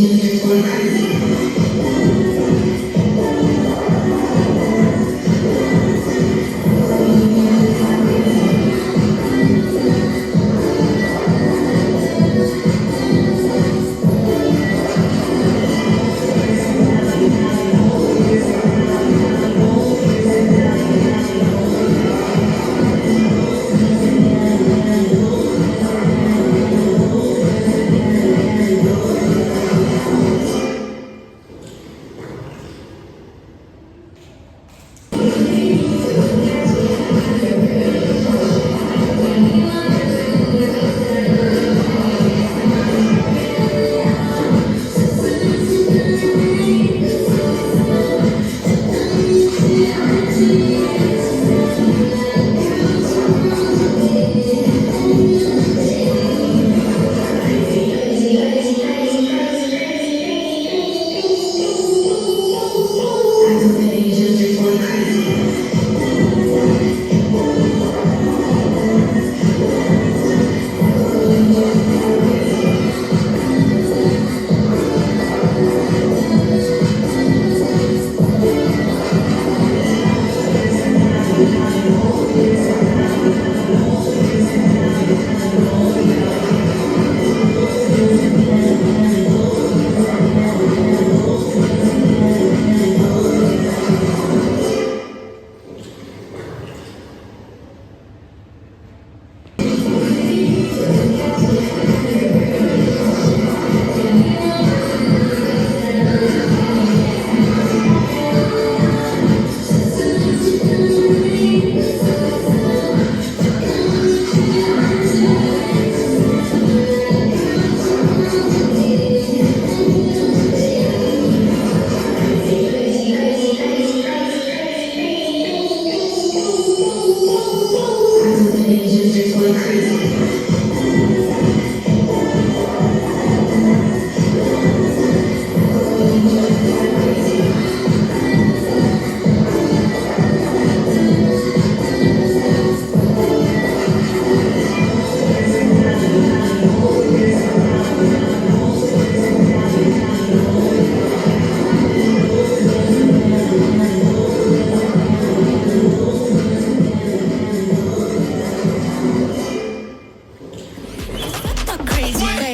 天天观看你。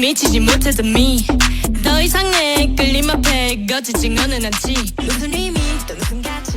미치지 못해서 미더 이상 내 끌림 앞에 거짓 증언은 않지. 무슨 의미 또 무슨 가치